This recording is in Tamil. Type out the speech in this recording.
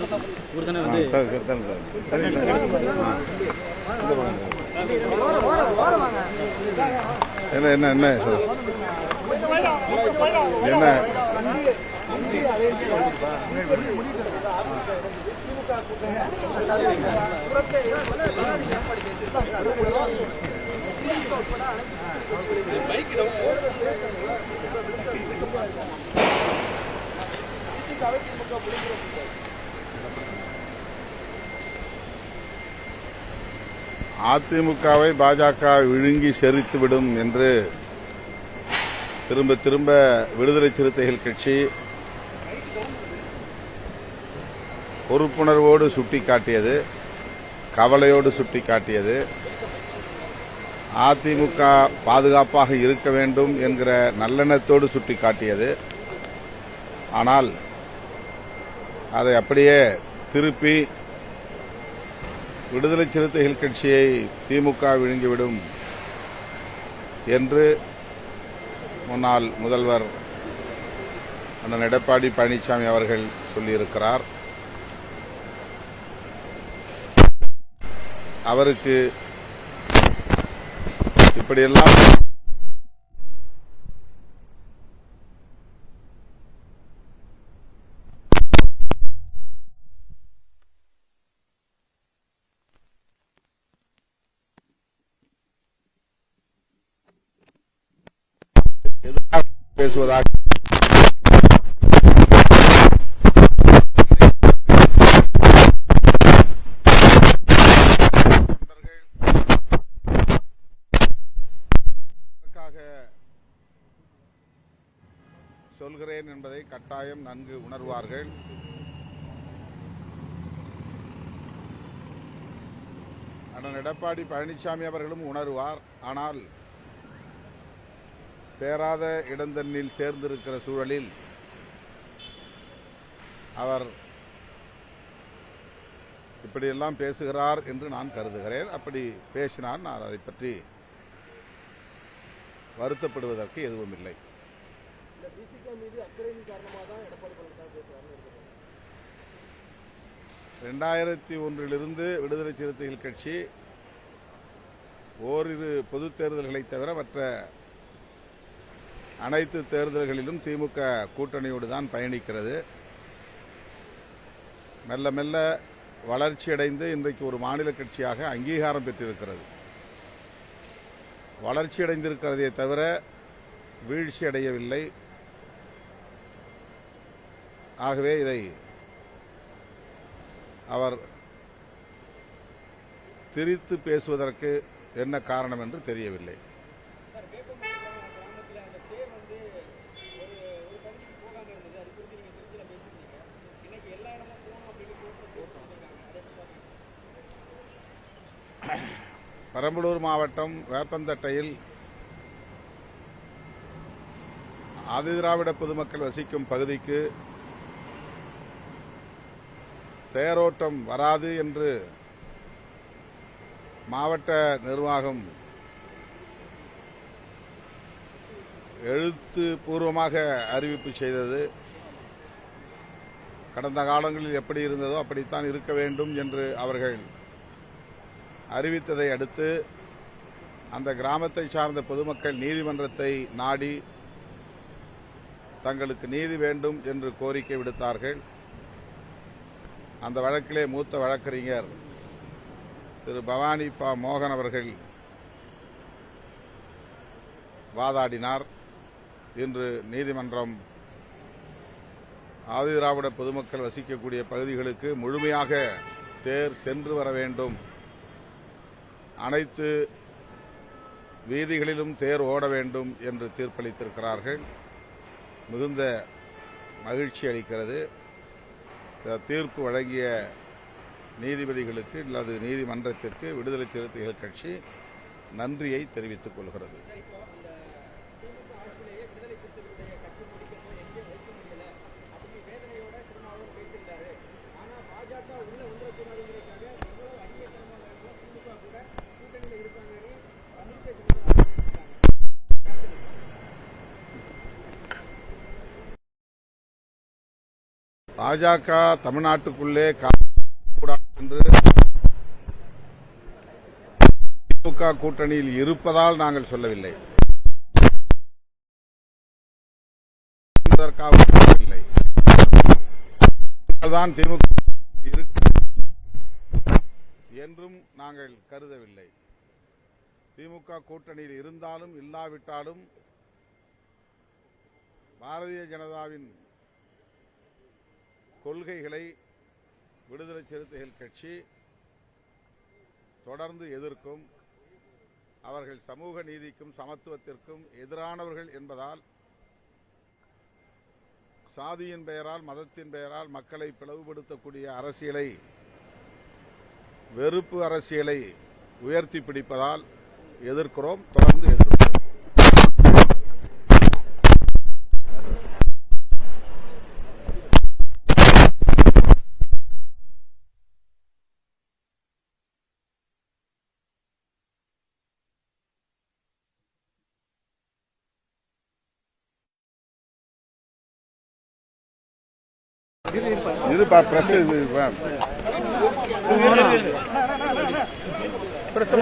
வந்து. என்ன என்ன என்ன? சார்? அதிமுகவை பாஜக விழுங்கி செறித்துவிடும் என்று திரும்ப திரும்ப விடுதலை சிறுத்தைகள் கட்சி பொறுப்புணர்வோடு சுட்டிக்காட்டியது கவலையோடு சுட்டிக்காட்டியது. அதிமுக பாதுகாப்பாக இருக்க வேண்டும் என்கிற நல்லெண்ணத்தோடு சுட்டிக்காட்டியது. ஆனால் அதை அப்படியே திருப்பி விடுதலை சிறுத்தைகள் கட்சியை திமுக விழுங்கிவிடும் என்று முன்னாள் முதல்வர் அண்ணன் எடப்பாடி பழனிசாமி அவர்கள் சொல்லியிருக்கிறார். அவருக்கு இப்படியெல்லாம் பேசுவதாக சொல்கிறேன் என்பதை கட்டாயம் நன்கு உணர்வார்கள். அண்ணன் எடப்பாடி பழனிசாமி அவர்களும் உணர்வார். ஆனால் சேராத இடந்தண்ணில் சேர்ந்திருக்கிற சூழலில் அவர் இப்படியெல்லாம் பேசுகிறார் என்று நான் கருதுகிறேன். அப்படி பேசினால் நான் அதை பற்றி வருத்தப்படுவதற்கு எதுவும் இல்லை ரெண்டாயிரத்தி ஒன்றிலிருந்து விடுதலை சிறுத்தைகள் கட்சி ஓரிரு பொதுத் தேர்தல்களை தவிர மற்ற அனைத்து தேர்தல்களிலும் திமுக கூட்டணியோடு தான் பயணிக்கிறது. மெல்ல மெல்ல வளர்ச்சியடைந்து இன்றைக்கு ஒரு மாநில கட்சியாக அங்கீகாரம் பெற்றிருக்கிறது. வளர்ச்சியடைந்திருக்கிறதே தவிர வீழ்ச்சி அடையவில்லை. ஆகவே இதை அவர் திரித்து பேசுவதற்கு என்ன காரணம் என்று தெரியவில்லை. பெரம்பலூர் மாவட்டம் வேப்பந்தட்டையில் ஆதிதிராவிட பொதுமக்கள் வசிக்கும் பகுதிக்கு தேரோட்டம் வராது என்று மாவட்ட நிர்வாகம் எழுத்து பூர்வமாக அறிவிப்பு செய்தது. கடந்த காலங்களில் எப்படி இருந்ததோ அப்படித்தான் இருக்க வேண்டும் என்று அவர்கள் அறிவித்ததை அடுத்து அந்த கிராமத்தை சார்ந்த பொதுமக்கள் நீதிமன்றத்தை நாடி தங்களுக்கு நீதி வேண்டும் என்று கோரிக்கை விடுத்தார்கள். அந்த வழக்கிலே மூத்த வழக்கறிஞர் திரு பவானி பா மோகன் அவர்கள் வாதாடினார். இன்று நீதிமன்றம் ஆதிதிராவிட பொதுமக்கள் வசிக்கக்கூடிய பகுதிகளுக்கு முழுமையாக தேர் சென்று வர வேண்டும். அனைத்து வீதிகளிலும் தேர் ஓட வேண்டும் என்று தீர்ப்பளித்திருக்கிறார்கள். மிகுந்த மகிழ்ச்சி அளிக்கிறது. தீர்ப்பு வழங்கிய நீதிபதிகளுக்கு அல்லது நீதிமன்றத்திற்கு விடுதலை சிறுத்தைகள் கட்சி நன்றியை தெரிவித்துக் கொள்கிறது. பாஜக தமிழ்நாட்டுக்குள்ளே கூடாது என்று திமுக கூட்டணியில் இருப்பதால் நாங்கள் சொல்லவில்லை. தான் திமுக என்றும் நாங்கள் கருதவில்லை. திமுக கூட்டணியில் இருந்தாலும் இல்லாவிட்டாலும் பாரதிய ஜனதாவின் கொள்கைகளை விடுதலை சிறுத்தைகள் கட்சி தொடர்ந்து எதிர்க்கும் அவர்கள் சமூக நீதிக்கும் சமத்துவத்திற்கும் எதிரானவர்கள் என்பதால் சாதியின் பெயரால் மதத்தின் பெயரால் மக்களை பிளவுபடுத்தக்கூடிய அரசியலை வெறுப்பு அரசியலை உயர்த்தி பிடிப்பதால் எதிர்க்கிறோம் தொடர்ந்து எதிர்க்கிறோம். இருப்பா பிரஸ். பிரஸ்